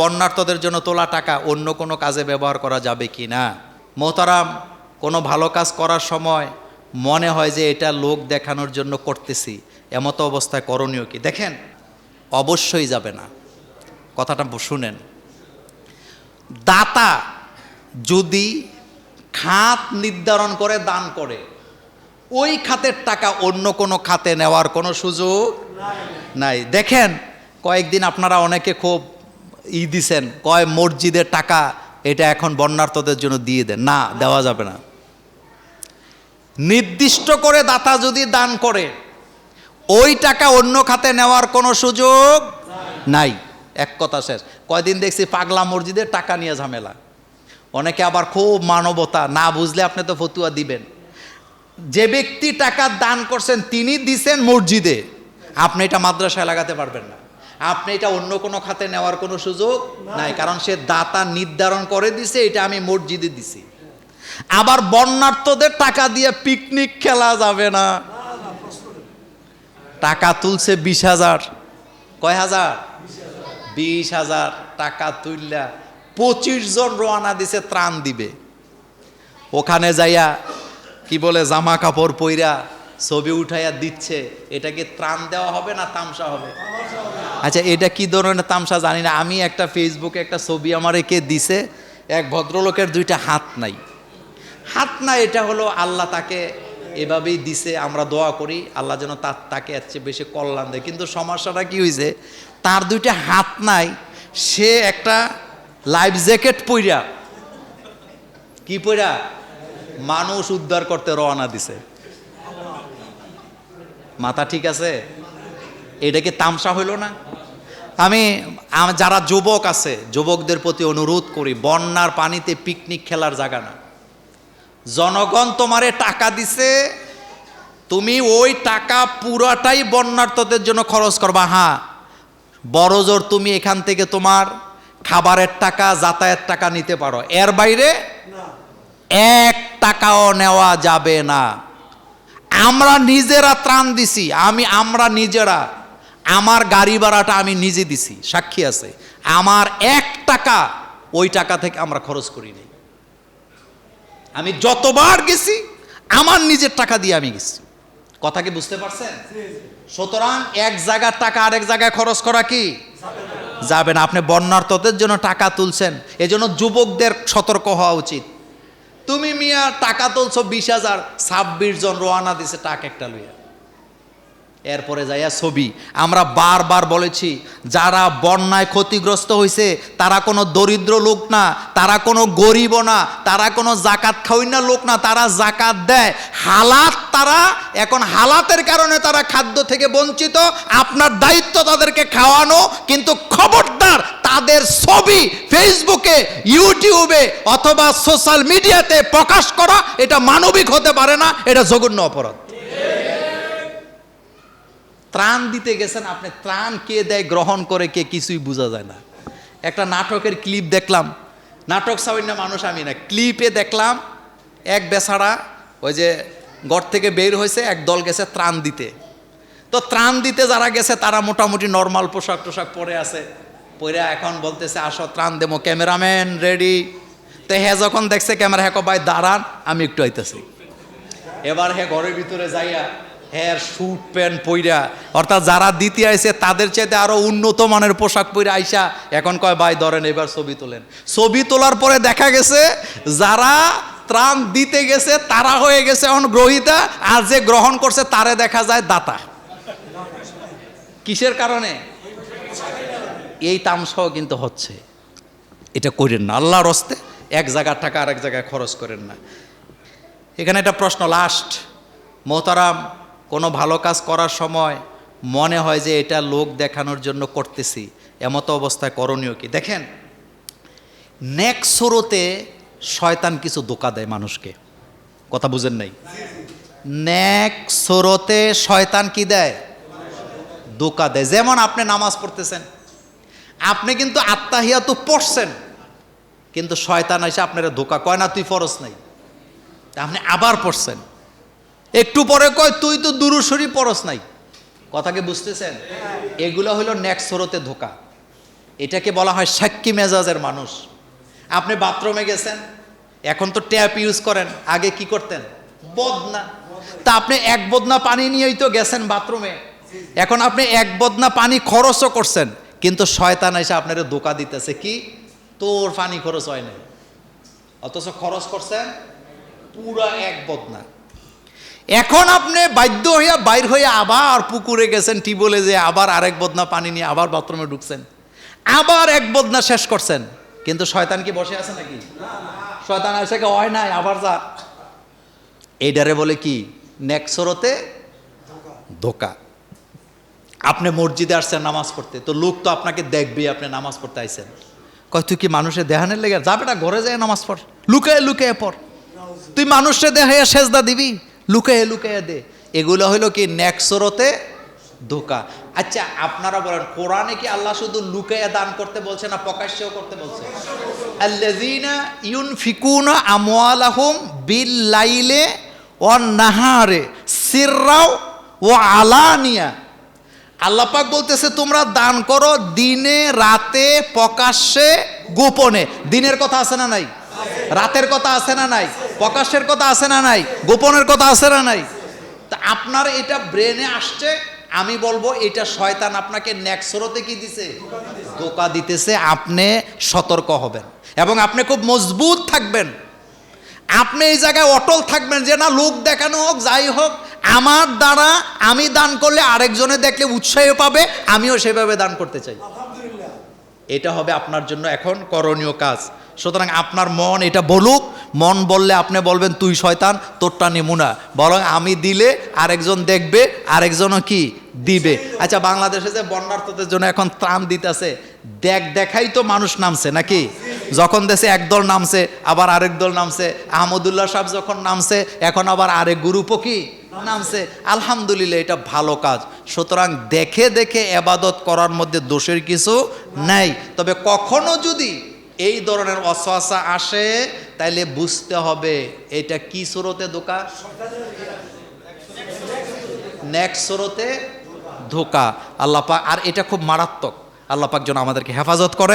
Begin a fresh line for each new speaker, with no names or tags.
বন্যার্থদের জন্য তোলা টাকা অন্য কোনো কাজে ব্যবহার করা যাবে কি না? মোহতারাম, কোনো ভালো কাজ করার সময় মনে হয় যে এটা লোক দেখানোর জন্য করতেছি। এমতো অবস্থায় করণীয় কি? দেখেন, অবশ্যই যাবে না। কথাটা শুনেন। দাতা যদি খাত নির্ধারণ করে দান করে, ওই খাতের টাকা অন্য কোনো খাতে নেওয়ার কোনো সুযোগ নাই। দেখেন, কয়েকদিন আপনারা অনেকে খুব ই দিছেন, কয় মসজিদের টাকা, এটা এখন বন্যার্থদের জন্য দিয়ে দেন। না, দেওয়া যাবে না। নির্দিষ্ট করে দাতা যদি দান করে, ওই টাকা অন্য খাতে নেওয়ার কোনো সুযোগ নাই। এক কথা শেষ। কয়দিন দেখছি পাগলা মসজিদের টাকা নিয়ে ঝামেলা। অনেকে আবার খুব মানবতা, না বুঝলে আপনি তো ফতুয়া দিবেন। যে ব্যক্তি টাকা দান করছেন, তিনি দিছেন মসজিদে। আপনি এটা মাদ্রাসায় লাগাতে পারবেন না। আপনি এটা অন্য কোনো খাতে নেওয়ার কোনো সুযোগ নাই, কারণ সে দাতা নির্ধারণ করে দিছে, এটা আমি মসজিদে দিছি। আবার বন্যার্থদের টাকা দিয়ে পিকনিক খেলা যাবে না। টাকা তুলছে বিশ হাজার। কয় হাজার? বিশ হাজার টাকা তুললা পঁচিশ জন রোয়ানা দিছে, ত্রাণ দিবে। ওখানে যাইয়া কি বলে, জামা কাপড় পইরা ছবি উঠাইয়া দিচ্ছে, এটাকে ত্রাণ দেওয়া হবে না তামসা হবে? আচ্ছা এটা কি ধরনের তামসা জানি না। আমি একটা ফেসবুকে একটা ছবি আমার একে দিছে, এক ভদ্রলোকের দুইটা হাত নাই। হাত না, এটা হলো আল্লাহ তাকে এভাবেই দিছে, আমরা দোয়া করি, আল্লাহ যেন তার, তাকে এর বেশি কল্যাণ দেয়। কিন্তু সমস্যাটা কি হয়েছে তার দুইটা হাত নাই, সে একটা লাইফ জ্যাকেট পইরা, কি পইরা, মানুষ উদ্ধার করতে রওনা দিছে। মাথা ঠিক আছে? এটা কি তামসা হইল না? আমি যারা যুবক আছে যুবকদের প্রতি অনুরোধ করি বন্যার পানিতে পিকনিক খেলার জায়গা না। জনগণ তোমারে টাকা দিছে তুমি ওই টাকা পুরাটাই বন্যার্থদের জন্য খরচ করবা। হ্যাঁ বড় জোর তুমি এখান থেকে তোমার খাবারের টাকা যাতায়াত টাকা নিতে পারো। এর বাইরে এক টাকাও নেওয়া যাবে না। আমরা নিজেরা ত্রাণ দিছি, আমি, আমরা নিজেরা। আমার গাড়ি ভাড়াটা আমি নিজে দিছি, সাক্ষী আছে। আমার এক টাকা, ওই টাকা থেকে আমরা খরচ করি করিনি আমি যতবার গেছি, আমার নিজের টাকা দিয়ে আমি গেছি। কথা কি বুঝতে পারছেন? সুতরাং এক জায়গার টাকা আরেক জায়গায় খরচ করা কি? যাবে না। আপনি বন্যার্থদের জন্য টাকা তুলছেন, এজন্য যুবকদের সতর্ক হওয়া উচিত। তুমি মিয়া টাকা তুলছো বিশ হাজার ছাব্বিশ জন রোয়ানা দিছে টাকা একটা লইয়া। এরপরে যাইয়া ছবি। আমরা বারবার বলেছি, যারা বন্যায় ক্ষতিগ্রস্ত হয়েছে তারা কোনো দরিদ্র লোক না, তারা কোনো গরিব না, তারা কোনো জাকাত খাওয়াই না লোক না, তারা জাকাত দেয়। হালাত তারা, এখন হালাতের কারণে তারা খাদ্য থেকে বঞ্চিত। আপনার দায়িত্ব তাদেরকে খাওয়ানো, কিন্তু খবরদার তাদের ছবি ফেসবুকে, ইউটিউবে অথবা সোশ্যাল মিডিয়াতে প্রকাশ করা, এটা মানবিক হতে পারে না, এটা জঘন্য অপরাধ। ত্রাণ দিতে গেছেন, আপনি ত্রাণ কে দেয়, গ্রহণ করে কে, কিছুই বোঝা যায় না। একটা নাটকের ক্লিপ দেখলাম। নাটক সামান্য মানুষ আমি না, ক্লিপে দেখলাম, এক বেচারা ওই যে ঘর থেকে বের হয়েছে, এক দল গেছে ত্রাণ দিতে। তো ত্রাণ দিতে যারা গেছে, তারা মোটামুটি নর্মাল পোশাক টোশাক পরে আছে। পরে এখন বলতেছে, আসো, ত্রাণ দেবো, ক্যামেরাম্যান রেডি। তো হ্যাঁ যখন দেখছে, ক্যামেরা হ্যাঁ ভাই, দাঁড়ান, আমি একটু আইতেছি। এবার হ্যাঁ ঘরের ভিতরে যাইয়া হ্যাঁ স্যুট প্যান্ট পইরা। অর্থাৎ যারা দিতে আইছে, তাদের চাইতে আরও উন্নত মানের পোশাক পইরা আইসা এখন কয়, ভাই, ধরেন এবার ছবি তোলেন। ছবি তোলার পরে দেখা গেছে, যারা ত্রাণ দিতে গেছে, তারা হয়ে গেছে এখন গ্রহিতা, আর যে গ্রহণ করছে, তারে দেখা যায় দাতা। কিসের কারণে? এই তামসাও কিন্তু হচ্ছে। এটা করেন না, আল্লাহর হস্তে এক জায়গার টাকা আরেক জায়গায় খরচ করেন না। এখানে একটা প্রশ্ন লাস্ট মোহতারাম কোনো ভালো কাজ করার সময় মনে হয় যে এটা লোক দেখানোর জন্য করতেছি। এমতো অবস্থায় করণীয় কি? দেখেন, নেক স্রোতে শয়তান কিছু ধোকা দেয় মানুষকে। কথা বুঝেন নাই? নেক স্রোতে শয়তান কি দেয়? ধোকা দেয়। যেমন আপনি নামাজ পড়তেছেন, আপনি কিন্তু আত্মাহিয়া তো পড়ছেন, কিন্তু শয়তান এসে আপনারা ধোকা কয় না, তুই ফরস নাই। আপনি আবার পড়ছেন। একটু পরে কয়, তুই তো দুরুসরি পরস নাই। কথাকে বুঝতেছেন? এগুলো হলো নেক্সট স্রোতে ধোকা। এটাকে বলা হয় সাক্ষী মেজাজের মানুষ। আপনি বাথরুমে গেছেন, এখন তো ট্যাপ ইউজ করেন, আগে কি করতেন? বদনা। তা আপনি এক বদনা পানি নিয়েই তো গেছেন বাথরুমে। এখন আপনি এক বদনা পানি খরচও করছেন, কিন্তু শয়তান এসে আপনার ধোকা দিতেছে। কি? তোর পানি খরচ হয় না অথচ খরচ করছেন পুরা এক বদনা। এখন আপনি বাধ্য হইয়া বাইর হয়ে আবার পুকুরে গেছেন টিবলে যে আবার আরেক বদনা পানি নিয়ে আবার বাথরুমে ঢুকছেন। আবার এক বদনা শেষ করছেন। কিন্তু শয়তান কি বসে আছে নাকি? শয়তান কে হয় নাই, আবার যা। এইডারে বলে কি নেক্সরতে ধোকা। আপনি মসজিদে আসছেন নামাজ পড়তে, তো লোক তো আপনাকে দেখবে আপনি নামাজ পড়তে আইছেন। কয়, তুই কি মানুষের দেহানের লেগে যাবে বেটা, ঘরে যায় নামাজ পড়, লুকায় লুকায় পড়। তুই মানুষের দেহাইয়া সেজদা দিবি লুকায় লুকায় দে। এগুলো হইল কি, নেক্সরতে ধোকা। আচ্ছা আপনারা বলেন, কোরআনে কি আল্লাহ শুধু লুকাইয়া দান করতে বলছে না প্রকাশ্যেও করতে বলছে? আল্লাযীনা ইউনফিকুনা আমওয়ালাহুম বিল লাইলে ওয়ান নাহারে সিররাও ও আলানিয়া। আল্লাপাক বলতেছে, তোমরা দান করো দিনে, রাতে, প্রকাশ্যে, গোপনে। দিনের কথা আছে না নাই? রাতের কথা আছে না নাই? প্রকাশের কথা আছে না নাই? গোপনের কথা আছে না নাই? তা আপনার এটা ব্রেনে আসছে আমি বলব এটা শয়তান আপনাকে নেক্সরতে কি দিছে? ধোকা দিতেছে আপনি সতর্ক হবেন। এবং আপনি খুব মজবুত থাকবেন। আপনি এই জায়গায় অটল থাকবেন যে না লোক দেখানো হোক যাই হোক আমার দ্বারা আমি দান করলে আরেকজনে দেখলে উৎসাহ পাবে আমিও সেভাবে দান করতে চাই। এটা হবে আপনার জন্য এখন করণীয় কাজ। সুতরাং আপনার মন এটা বলুক, মন বললে আপনি বলবেন, তুই শয়তান, তোরটা নিমুনা। বরং আমি দিলে আরেকজন দেখবে, আরেকজনও কি দিবে। আচ্ছা বাংলাদেশে যে বন্যার্থদের জন্য এখন ত্রাণ দিতেছে, দেখ, দেখাই তো মানুষ নামছে নাকি? যখন দেশে একদল নামছে, আবার আরেক দল নামছে, আহমদুল্লাহ সাহেব যখন নামছে, এখন আবার আরেক গ্রুপও কি নামছে। আলহামদুলিল্লাহ, এটা ভালো কাজ। সুতরাং দেখে দেখে এবাদত করার মধ্যে দোষের কিছু নাই। তবে কখনো যদি এই ধরনের অসহসা আসে, তাইলে বুঝতে হবে এটা কি সুরতে ধোকা? নেক্সট সুরতে ধোকা। আল্লাপাক আর এটা খুব মারাত্মক। আল্লাপাক যেন আমাদেরকে হেফাজত করে।